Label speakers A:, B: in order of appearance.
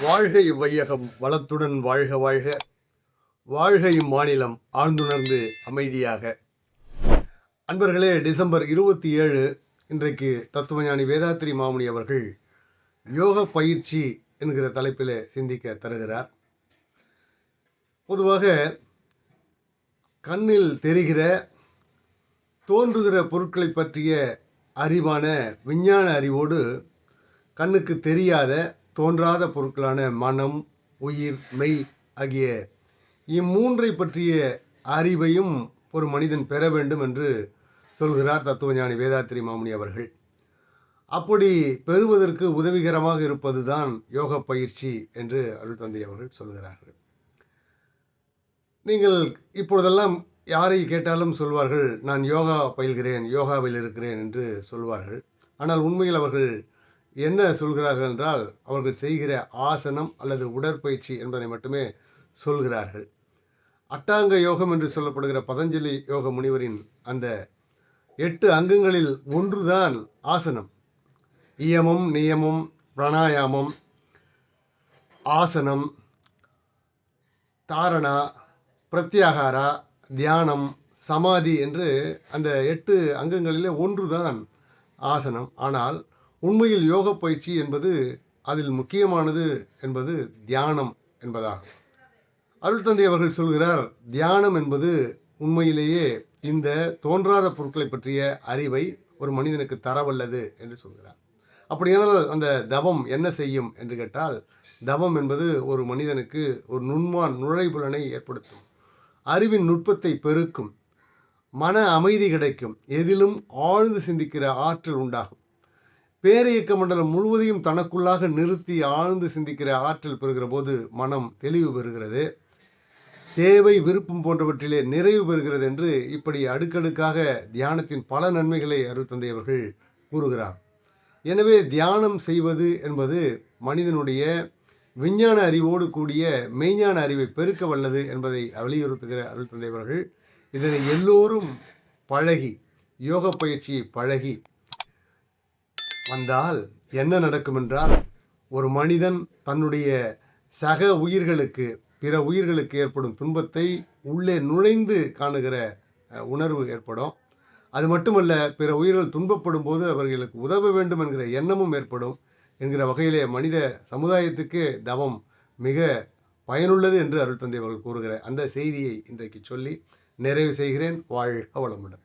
A: வாழ்க இவ்வையகம் வளத்துடன் வாழ்க வாழ்க. வாழ்க இம்மாநிலம் ஆழ்ந்துணர்ந்து அமைதியாக. அன்பர்களே டிசம்பர் இருபத்தி ஏழு இன்றைக்கு தத்துவஞானி வேதாத்திரி மாமுனி அவர்கள் யோக பயிற்சி என்கிற தலைப்பில் சிந்திக்க தருகிறார். பொதுவாக கண்ணில் தெரிகிற தோன்றுகிற பொருட்களை பற்றிய அறிவான விஞ்ஞான அறிவோடு கண்ணுக்கு தெரியாத தோன்றாத பொருட்களான மனம் உயிர் மெய் ஆகிய இம்மூன்றை பற்றிய அறிவையும் ஒரு மனிதன் பெற வேண்டும் என்று சொல்கிறார் தத்துவஞானி வேதாத்திரி மாமுனி அவர்கள். அப்படி பெறுவதற்கு உதவிகரமாக இருப்பதுதான் யோக பயிற்சி என்று அருள் தந்தை அவர்கள் சொல்கிறார்கள். நீங்கள் இப்பொழுதெல்லாம் யாரை கேட்டாலும் சொல்வார்கள் நான் யோகா பயில்கிறேன் யோகாவில் இருக்கிறேன் என்று சொல்வார்கள். ஆனால் உண்மையில் அவர்கள் என்ன சொல்கிறார்கள் என்றால் அவர்கள் செய்கிற ஆசனம் அல்லது உடற்பயிற்சி என்பதை மட்டுமே சொல்கிறார்கள். அட்டாங்க யோகம் என்று சொல்லப்படுகிற பதஞ்சலி யோக முனிவரின் அந்த எட்டு அங்கங்களில் ஒன்றுதான் ஆசனம். இயமம் நியமம் பிராணாயாமம் ஆசனம் தாரணா பிரத்யாகாரா தியானம் சமாதி என்று அந்த எட்டு அங்கங்களிலே ஒன்றுதான் ஆசனம். ஆனால் உண்மையில் யோக பயிற்சி என்பது அதில் முக்கியமானது என்பது தியானம் என்பதாகும். அருள் தந்தை அவர்கள் சொல்கிறார் தியானம் என்பது உண்மையிலேயே இந்த தோன்றாத பொருட்களை பற்றிய அறிவை ஒரு மனிதனுக்கு தரவல்லது என்று சொல்கிறார். அப்படியானால் அந்த தவம் என்ன செய்யும் என்று கேட்டால் தவம் என்பது ஒரு மனிதனுக்கு ஒரு நுண்மான் நுழைபுலனை ஏற்படுத்தும். அறிவின் நுட்பத்தை பெருக்கும். மன அமைதி கிடைக்கும். எதிலும் ஆழ்ந்து சிந்திக்கிற ஆற்றல் உண்டாகும். பேரியக்க மண்டலம் முழுவதையும் தனக்குள்ளாக நிறுத்தி ஆழ்ந்து சிந்திக்கிற ஆற்றல் பெறுகிற போது மனம் தெளிவு பெறுகிறது. தேவை விருப்பம் போன்றவற்றிலே நிறைவு பெறுகிறது என்று இப்படி அடுக்கடுக்காக தியானத்தின் பல நன்மைகளை அருள்தந்தை அவர்கள் கூறுகிறார். எனவே தியானம் செய்வது என்பது மனிதனுடைய விஞ்ஞான அறிவோடு கூடிய மெய்ஞான அறிவை பெருக்க வல்லது என்பதை வலியுறுத்துகிற அருள் தந்தையவர்கள் இதனை எல்லோரும் பழகி யோக பயிற்சியை பழகி வந்தால் என்ன நடக்கும் என்றால் ஒரு மனிதன் தன்னுடைய சக உயிர்களுக்கு பிற உயிர்களுக்கு ஏற்படும் துன்பத்தை உள்ளே நுழைந்து காணுகிற உணர்வு ஏற்படும். அது மட்டுமல்ல பிற உயிர்கள் துன்பப்படும் போது அவர்களுக்கு உதவ வேண்டும் என்கிற எண்ணமும் ஏற்படும் என்கிற வகையிலே மனித சமுதாயத்துக்கு தவம் மிக பயனுள்ளது என்று அருள் தந்தை அவர்கள் கூறுகிற அந்த செய்தியை இன்றைக்கு சொல்லி நிறைவு செய்கிறேன். வாழ்க வளமுடன்.